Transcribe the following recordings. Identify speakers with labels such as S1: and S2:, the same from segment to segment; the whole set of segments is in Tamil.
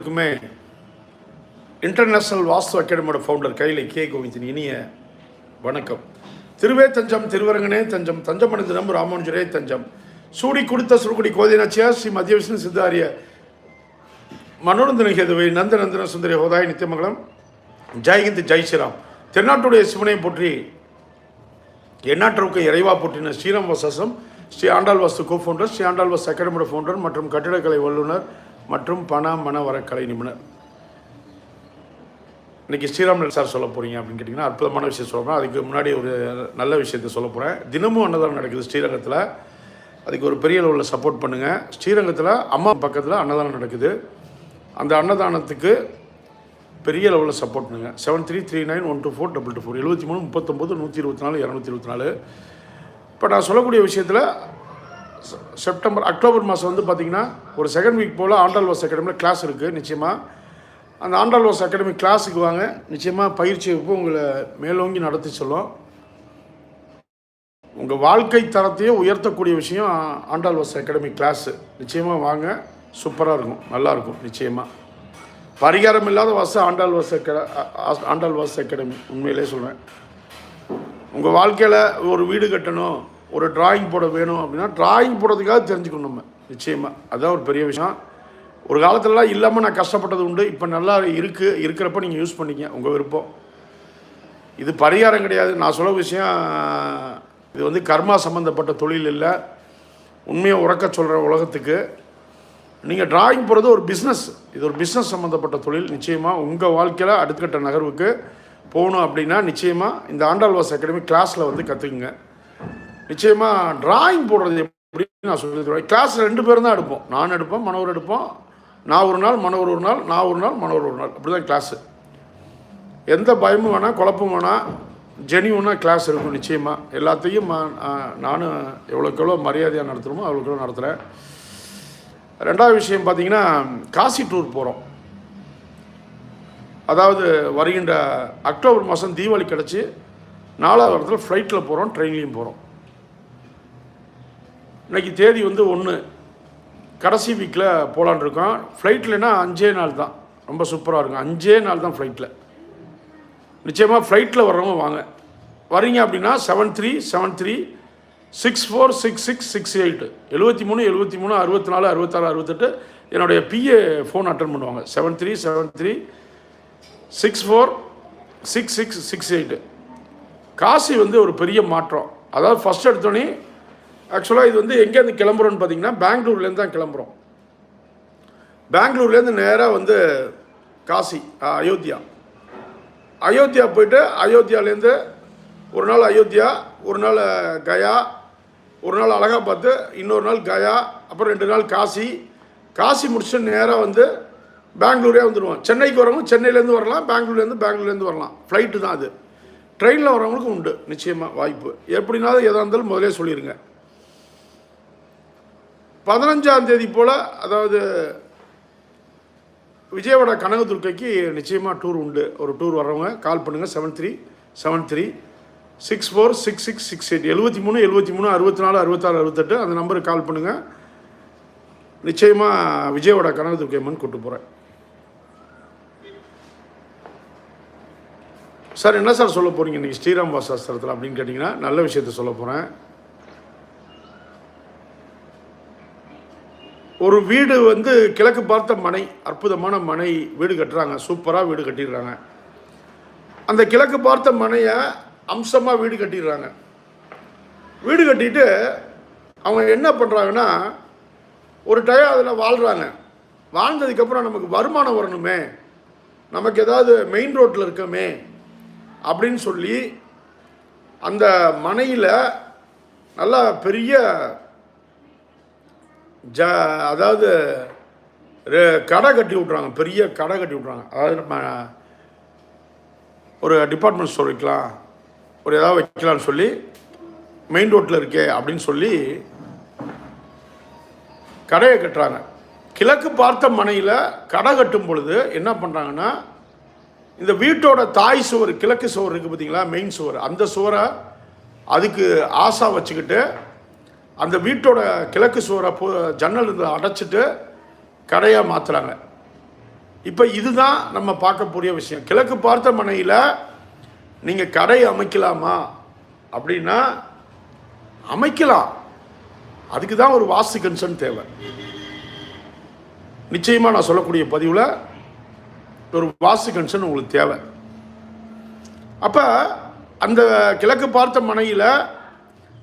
S1: எல்லாருக்குமே இன்டர்நேஷனல் வாஸ்து அகாடமியோட ஃபவுண்டர் கையில் கே கோவிந்தின் இனிய வணக்கம். திருவே தஞ்சம் திருவரங்கனே தஞ்சம் தஞ்சமணி தினம் ராமானுஜரே தஞ்சம். சூடி கொடுத்த சுருக்குடி கோதினாச்சியா ஸ்ரீ மத்திய விஷ்ணு சித்தாரிய மனோரந்தன கேதுவை நந்த நந்தன சுந்தரி ஹோதாய் நித்தியமங்கலம். ஜெயஹிந்த் ஜெய் ஸ்ரீராம். தென்னாட்டுடைய சிவனை போற்றி எண்ணாற்றுக்கு இறைவா போற்றின ஸ்ரீராம் வசம் ஸ்ரீ ஆண்டாள் வாஸ்து கோ ஃபவுண்டர் ஸ்ரீ ஆண்டாள் வாஸ்து அகாடமியோட ஃபவுண்டர் மற்றும் கட்டிடக்கலை வல்லுநர் மற்றும் பண மன வரக்கலை நிபுணர். இன்றைக்கி ஸ்ரீராம் சார் சொல்ல போகிறீங்க அப்படின்னு கேட்டிங்கன்னா அற்புதமான விஷயம் சொல்ல போகிறேன் அதுக்கு முன்னாடி ஒரு நல்ல விஷயத்தை சொல்ல போகிறேன் தினமும் அன்னதானம் நடக்குது ஸ்ரீரங்கத்தில். அதுக்கு ஒரு பெரிய அளவில் சப்போர்ட் பண்ணுங்கள் ஸ்ரீரங்கத்தில் அம்மா பக்கத்தில் அன்னதானம் நடக்குது. அந்த அன்னதானத்துக்கு பெரிய லெவலில் சப்போர்ட் பண்ணுங்கள் seven three three nine one two four double two four எழுபத்தி மூணு முப்பத்தொம்போது நூற்றி இருபத்தி நாலு இரநூத்தி இருபத்தி நாலு. இப்போ நான் சொல்லக்கூடிய விஷயத்தில் செப்டம்பர் அக்டோபர் மாதம் வந்து பார்த்திங்கன்னா ஒரு செகண்ட் வீக் போல் ஆண்டாள் வாஸ் அகாடமியில் கிளாஸ் இருக்குது நிச்சயமாக அந்த ஆண்டாள் வாஸ் அகாடமி கிளாஸுக்கு வாங்க நிச்சயமாக பயிற்சி வகுப்பு உங்களை மேலோங்கி நடத்தி சொல்லும். உங்கள் வாழ்க்கை தரத்தையே உயர்த்தக்கூடிய விஷயம் ஆ- ஆண்டாள் வாஸ் அகாடமி கிளாஸு நிச்சயமாக வாங்க சூப்பராக இருக்கும் நல்லாயிருக்கும் நிச்சயமாக பரிகாரம் இல்லாத வாச ஆண்டாள் வாச அக்கட ஆண்டாள் வாச அகாடமி உண்மையிலே சொல்கிறேன் உங்கள் வாழ்க்கையில் ஒரு வீடு கட்டணும் ஒரு டிராயிங் போட வேணும் அப்படின்னா டிராயிங் போடுறதுக்காக தெரிஞ்சுக்கணும் நம்ம. நிச்சயமாக அதுதான் ஒரு பெரிய விஷயம். ஒரு காலத்துலலாம் இல்லாமல் நான் கஷ்டப்பட்டது உண்டு. இப்போ நல்லா இருக்குது இருக்கிறப்ப நீங்கள் யூஸ் பண்ணிக்க உங்கள் விருப்பம். இது பரிகாரம் கிடையாது. நான் சொல்ல விஷயம் இது வந்து கர்மா சம்மந்தப்பட்ட தொழில் இல்லை. உண்மையை உறக்க சொல்கிற உலகத்துக்கு. நீங்கள் டிராயிங் போகிறது ஒரு பிஸ்னஸ் இது ஒரு பிஸ்னஸ் சம்மந்தப்பட்ட தொழில். நிச்சயமாக உங்கள் வாழ்க்கையில் அடுத்தக்கட்ட நகர்வுக்கு போகணும் அப்படின்னா நிச்சயமாக இந்த ஆண்டாள் வாஸ் அகாடமி கிளாஸில் வந்து கற்றுக்குங்க நிச்சயமாக டிராயிங் போடுறது எப்படின்னு நான் சொல்லி தருவேன் கிளாஸ் ரெண்டு பேரும் தான் எடுப்போம். நான் எடுப்பேன் மனோர் எடுப்போம். நான் ஒரு நாள் மனோர் ஒரு நாள் நான் ஒரு நாள் மனோர் ஒரு நாள். அப்படி தான் கிளாஸு எந்த பயமும் வேணாம் குழப்பம் வேணாம். ஜெனியூனாக கிளாஸ் இருக்கும் நிச்சயமாக எல்லாத்தையும் நானும் எவ்வளோக்கு எவ்வளோ மரியாதையாக நடத்துகிறோமோ அவ்வளோக்கு எவ்வளோ நடத்துகிறேன் ரெண்டாவது விஷயம் பார்த்தீங்கன்னா காசி டூர் போகிறோம் அதாவது வருகின்ற அக்டோபர் மாதம் தீபாவளி கிடச்சி நாலாவது வாரத்தில் ஃப்ளைட்டில் போகிறோம் ட்ரெயின்லேயும் போகிறோம் இன்னைக்கு தேதி வந்து ஒன்று கடைசி வீக்கில் போகலான் இருக்கோம். ஃப்ளைட்லனா அஞ்சே நாள் தான். ரொம்ப சூப்பராக இருக்கும். அஞ்சே நாள் தான் ஃப்ளைட்டில் நிச்சயமாக ஃப்ளைட்டில் வர்றவங்க வாங்க. வரீங்க அப்படின்னா seven three seven three six four six six six eight எழுபத்தி மூணு எழுபத்தி மூணு அறுபத்தி நாலு அறுபத்தாறு அறுபத்தெட்டு என்னுடைய பிஏ ஃபோன் அட்டன் பண்ணுவாங்க. Seven three seven three six four six six six eight Kashi வந்து ஒரு பெரிய மாற்றம். அதாவது ஃபஸ்ட் எடுத்தோடனே ஆக்சுவலாக இது வந்து எங்கேருந்து கிளம்புறோன்னு பார்த்தீங்கன்னா பெங்களூர்லேருந்து தான் கிளம்புறோம். பெங்களூர்லேருந்து நேராக வந்து காசி அயோத்தியா. அயோத்தியா போயிட்டு அயோத்தியாலேருந்து ஒரு நாள் அயோத்தியா ஒரு நாள் கயா ஒரு நாள் அலகாபாத்து இன்னொரு நாள் கயா அப்புறம் ரெண்டு நாள் காசி. காசி முடிச்சுட்டு நேராக வந்து பெங்களூரே வந்துடுவோம் சென்னைக்கு வரவங்க சென்னையிலேருந்து வரலாம் பெங்களூர்லேருந்து பெங்களூர்லேருந்து வரலாம். ஃப்ளைட்டு தான் அது. ட்ரெயினில் வரவங்களுக்கும் உண்டு நிச்சயமாக வாய்ப்பு. எப்படினாலும் எதாக இருந்தாலும் முதலே சொல்லிடுங்க பதினஞ்சாம் தேதி போல் அதாவது விஜயவாடா கனகதுர்க்கைக்கு நிச்சயமாக டூர் உண்டு. ஒரு டூர் வர்றவங்க கால் பண்ணுங்கள் seven three seven three six four six six six eight எழுபத்தி மூணு எழுபத்தி மூணு அறுபத்தி நாலு அறுபத்தாறு அறுபத்தெட்டு அந்த நம்பருக்கு கால் பண்ணுங்கள் நிச்சயமாக விஜயவாடா கனகதுர்க்கை அம்மன் கூட்டு போகிறேன் சார் என்ன சார் சொல்ல போகிறீங்க இன்றைக்கி ஸ்ரீராம் வாசாஸ்திரத்தில் அப்படின்னு கேட்டிங்கன்னா நல்ல விஷயத்த சொல்ல போகிறேன் ஒரு வீடு வந்து கிழக்கு பார்த்த மனை அற்புதமான மனை வீடு கட்டுறாங்க. சூப்பராக வீடு கட்டிடுறாங்க. அந்த கிழக்கு பார்த்த மனையை அம்சமாக வீடு கட்டிடுறாங்க. வீடு கட்டிட்டு அவங்க என்ன பண்ணுறாங்கன்னா ஒரு டயம் அதில் வாழ்கிறாங்க வாழ்ந்ததுக்கப்புறம் நமக்கு வருமானம் வரணுமே. நமக்கு ஏதாவது மெயின் ரோட்டில் இருக்கமே அப்படின்னு சொல்லி அந்த மனையில் நல்லா பெரிய ஜ அதாவது ரெ- கடை கட்டி விட்றாங்க பெரிய கடை கட்டி விட்றாங்க அதாவது நம்ம ஒரு டிபார்ட்மெண்ட் ஸ்டோர் வைக்கலாம் ஒரு ஏதாவது வைக்கலாம்னு சொல்லி மெயின் ரோட்டில் இருக்கே அப்படின்னு சொல்லி கடையை கட்டுறாங்க. கிழக்கு பார்த்த மனையில் கடை கட்டும் பொழுது என்ன பண்ணுறாங்கன்னா இந்த வீட்டோட தாய் சுவர் கிழக்கு சுவர் இருக்குது பார்த்தீங்களா மெயின் சுவர். அந்த சுவரை அதுக்கு ஆசா வச்சுக்கிட்டு அந்த வீட்டோட கிழக்கு சுவரை போ ஜன்னல் இருந்து அடைச்சிட்டு கடையாக மாற்றுறாங்க இப்போ இதுதான் நம்ம பார்க்கக்கூடிய விஷயம். கிழக்கு பார்த்த மனையில் நீங்கள் கடை அமைக்கலாமா? அப்படின்னா அமைக்கலாம். அதுக்கு தான் ஒரு வாஸ்து கன்சர்ன் தேவை. நிச்சயமாக நான் சொல்லக்கூடிய பதிவில் ஒரு வாஸ்து கன்சர்ன் உங்களுக்கு தேவை. அப்போ அந்த கிழக்கு பார்த்த மனையில்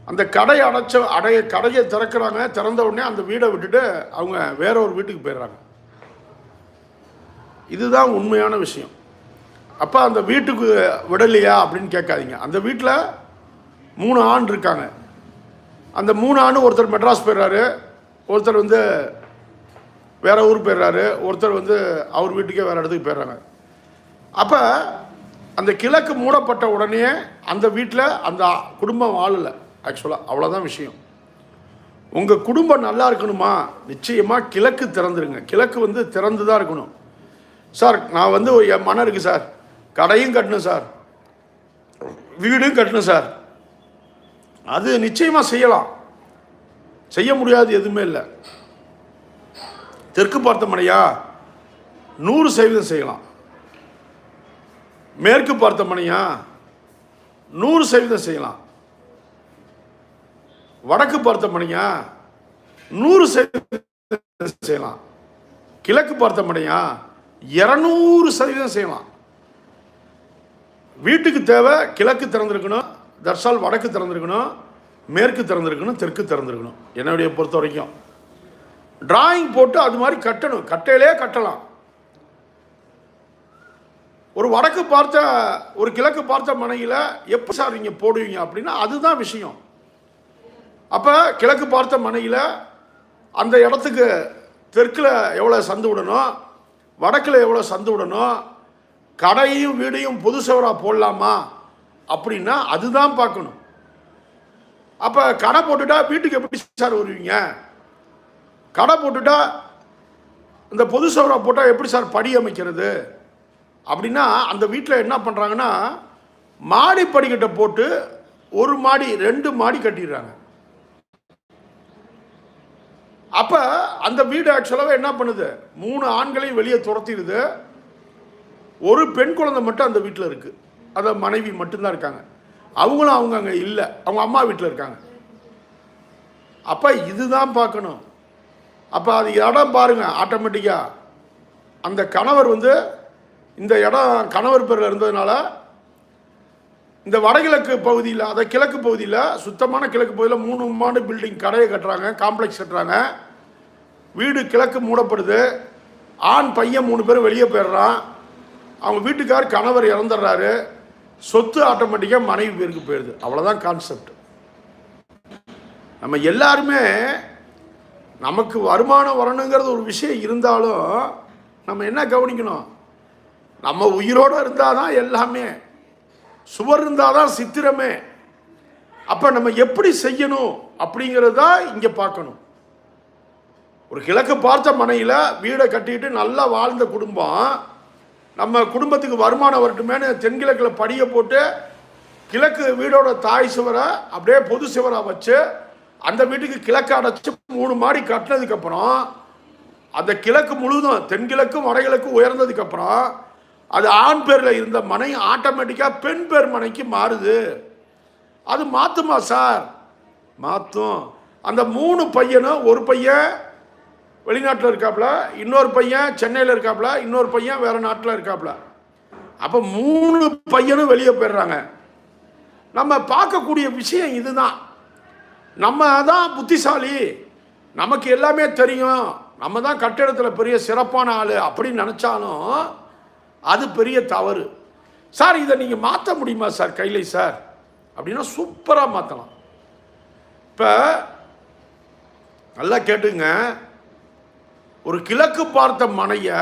S1: அந்த கடை அடைச்ச அடைய கடையை திறக்கிறாங்க. திறந்த உடனே அந்த வீடை விட்டுட்டு அவங்க வேற ஒரு வீட்டுக்கு போயிடுறாங்க. இதுதான் உண்மையான விஷயம். அப்போ அந்த வீட்டுக்கு விடலையா அப்படின்னு கேட்காதீங்க. அந்த வீட்டில் மூணு ஆண் இருக்காங்க. அந்த மூணு ஆண் ஒருத்தர் மெட்ராஸ் போயிடுறாரு. ஒருத்தர் வந்து வேற ஊர் போயிடுறாரு. ஒருத்தர் வந்து அவர் வீட்டுக்கே வேற இடத்துக்கு போயிடுறாங்க. அப்போ அந்த கிழக்கு மூடப்பட்ட உடனே அந்த வீட்டில் அந்த குடும்பம் வாழலை. ஆக்சுவலாக அவ்வளோதான் விஷயம். உங்கள் குடும்பம் நல்லா இருக்கணுமா? நிச்சயமாக கிழக்கு திறந்துருங்க. கிழக்கு வந்து திறந்து தான் இருக்கணும். சார் நான் வந்து என் மனம் இருக்குது சார் கடையும் கட்டணும் சார் வீடும் கட்டணும் சார் அது நிச்சயமாக செய்யலாம். செய்ய முடியாது எதுவுமே இல்லை. தெற்கு பார்த்த மனையா நூறு சதவீதம் செய்யலாம். மேற்கு பார்த்த மனையா நூறு சதவீதம் செய்யலாம். வடக்கு பார்த்த மனையா நூறு சதவீதம் செய்யலாம். கிழக்கு பார்த்த மனையா இரநூறு சதவீதம் செய்யலாம். வீட்டுக்கு தேவை கிழக்கு திறந்திருக்கணும் தர்சால் வடக்கு திறந்திருக்கணும் மேற்கு திறந்திருக்கணும் தெற்கு திறந்திருக்கணும். என்னுடைய பொறுத்த வரைக்கும். டிராயிங் போட்டு அது மாதிரி கட்டணும். கட்டையிலே கட்டலாம். ஒரு வடக்கு பார்த்த ஒரு கிழக்கு பார்த்த மனையில் எப்போ சார் நீங்கள் போடுவீங்க அப்படின்னா அதுதான் விஷயம். அப்போ கிழக்கு பார்த்த மனையில் அந்த இடத்துக்கு தெற்கில் எவ்வளோ சந்து விடணும் வடக்கில் எவ்வளோ சந்து விடணும் கடையும் வீடையும் பொது சவராக போடலாமா அப்படின்னா அதுதான் பார்க்கணும். அப்போ கடை போட்டுட்டா வீட்டுக்கு எப்படி சார் வருவீங்க? கடை போட்டுட்டா இந்த பொது சவரா போட்டால் எப்படி சார் படி அமைக்கிறது? அப்படின்னா அந்த வீட்டில் என்ன பண்ணுறாங்கன்னா மாடி படிக்கட்டை போட்டு ஒரு மாடி ரெண்டு மாடி கட்டிடுறாங்க. அப்போ அந்த வீடு ஆக்சுவலாக என்ன பண்ணுது? மூணு ஆண்களையும் வெளியே துரத்திடுது. ஒரு பெண் குழந்தை மட்டும் அந்த வீட்டில் இருக்குது அந்த மனைவி மட்டும்தான் இருக்காங்க. அவங்களும் அவங்க அங்கே இல்லை. அவங்க அம்மா வீட்டில் இருக்காங்க. அப்போ இதுதான் பார்க்கணும். அப்போ அது இடம் பாருங்கள் ஆட்டோமேட்டிக்காக அந்த கணவர் வந்து இந்த இடம் கணவர் பேரில் இருந்ததுனால இந்த வடகிழக்கு பகுதியில் அதை கிழக்கு பகுதியில் சுத்தமான கிழக்கு பகுதியில் மூணு மாடு பில்டிங் கடையை கட்டுறாங்க காம்ப்ளெக்ஸ் கட்டுறாங்க. வீடு கிழக்கு மூடப்படுது. ஆண் பையன் மூணு பேரும் வெளியே போயிடுறான். அவங்க வீட்டுக்கார் கணவர் இறந்துடுறாரு. சொத்து ஆட்டோமேட்டிக்காக மனைவி பேருக்கு போயிடுது. அவ்வளோதான் கான்செப்ட் நம்ம எல்லாருமே நமக்கு வருமானம் வரணுங்கிறது ஒரு விஷயம் இருந்தாலும் நம்ம என்ன கவனிக்கணும்? நம்ம உயிரோடு இருந்தால் தான் எல்லாமே சுவர் இருந்தால் தான் சித்திரமே. அப்போ நம்ம எப்படி செய்யணும் அப்படிங்கிறது தான் இங்கே பார்க்கணும். ஒரு கிழக்கு பார்த்த மனையில் வீடை கட்டிட்டு நல்லா வாழ்ந்த குடும்பம். நம்ம குடும்பத்துக்கு வருமானம் வரட்டுமேனு தென்கிழக்கில் படியை போட்டு கிழக்கு வீடோட தாய் சுவரை அப்படியே பொது சுவராக வச்சு அந்த வீட்டுக்கு கிழக்கு அடைச்சி மூணு மாடி கட்டினதுக்கப்புறம் அந்த கிழக்கு முழுதும் தென்கிழக்கும் வடகிழக்கும் உயர்ந்ததுக்கப்புறம் அது ஆண் பேரில் இருந்த மனை ஆட்டோமேட்டிக்காக பெண் பேர் மனைக்கு மாறுது. அது மாற்றுமா சார்? மாற்றும் அந்த மூணு பையனும் ஒரு பையன் வெளிநாட்டில் இருக்காப்புல இன்னொரு பையன் சென்னையில் இருக்காப்புல இன்னொரு பையன் வேறு நாட்டில் இருக்காப்புல. அப்போ மூணு பையனும் வெளியே போயிடுறாங்க. நம்ம பார்க்கக்கூடிய விஷயம் இதுதான். நம்ம தான் புத்திசாலி. நமக்கு எல்லாமே தெரியும். நம்ம தான் கட்டிடத்தில் பெரிய சிறப்பான ஆள் அப்படின்னு நினச்சாலும் அது பெரிய தவறு. சார் இதை நீங்கள் மாற்ற முடியுமா சார் கையிலே சார்? அப்படின்னா சூப்பராக மாற்றலாம் இப்போ நல்லா கேட்டுங்க. ஒரு கிழக்கு பார்த்த மனையை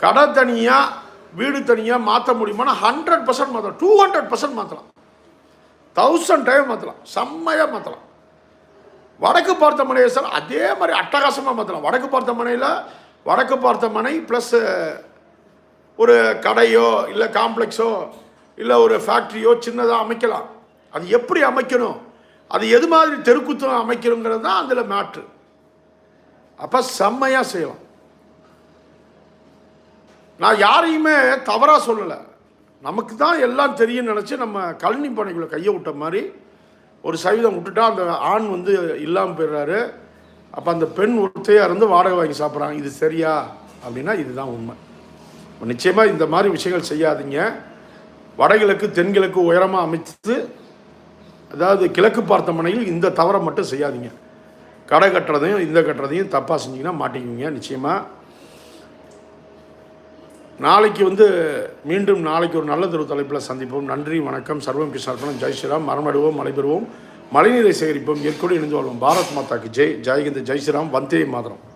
S1: கடை தனியாக வீடு தனியாக மாற்ற முடியுமானா ஹண்ட்ரட் பர்சன்ட் மாற்றலாம் டூ ஹண்ட்ரட் பர்சன்ட் மாற்றலாம் தௌசண்ட் டைம் மாற்றலாம் செம்மையாக மாற்றலாம் வடக்கு பார்த்த மனையை சார் அதே மாதிரி அட்டகாசமாக மாற்றலாம் வடக்கு பார்த்த மனையில் வடக்கு பார்த்த மனை ப்ளஸ் ஒரு கடையோ இல்லை காம்ப்ளெக்ஸோ இல்லை ஒரு ஃபேக்ட்ரியோ சின்னதாக அமைக்கலாம். அது எப்படி அமைக்கணும்? அது எது மாதிரி தெருக்குத்தம் அமைக்கணுங்கிறது தான் அதில் மேட்ரு. அப்போ செம்மையாக செய்யலாம். நான் யாரையுமே தவறாக சொல்லலை. நமக்கு தான் எல்லாம் தெரியும்னு நினச்சி நம்ம கழனி பணிக்குள்ளே கையை விட்ட மாதிரி ஒரு சதவீதம் விட்டுட்டா அந்த ஆண் வந்து இல்லாமல் போயிடுறாரு. அப்போ அந்த பெண் ஒருத்தையாக இருந்து வாடகை வாங்கி சாப்பிட்றாங்க. இது சரியா? அப்படின்னா இதுதான் உண்மை. நிச்சயமாக இந்த மாதிரி விஷயங்கள் செய்யாதீங்க. வடகிழக்கு தென்கிழக்கு உயரமாக அமைத்து அதாவது கிழக்கு பார்த்த மனையில் இந்த தவறை மட்டும் செய்யாதீங்க. கடை கட்டுறதையும் இந்த கட்டுறதையும் தப்பாக செஞ்சீங்கன்னா மாட்டிக்குவீங்க நிச்சயமாக நாளைக்கு வந்து மீண்டும் நாளைக்கு ஒரு நல்ல தெரு தலைப்பில் சந்திப்போம். நன்றி வணக்கம். சர்வம் கிருஷ்ணார்பணம் ஜெய் ஸ்ரீராம். மரமடுவோம் மலைபெறுவோம். மழைநீரை சேகரிப்போம். ஏற்கனவே இணைந்து வாழ்வோம். பாரத் மாதாக்கு ஜெய். ஜெய்ஹிந்த் ஜெய் ஸ்ரீராம். வந்தே மாதரம்.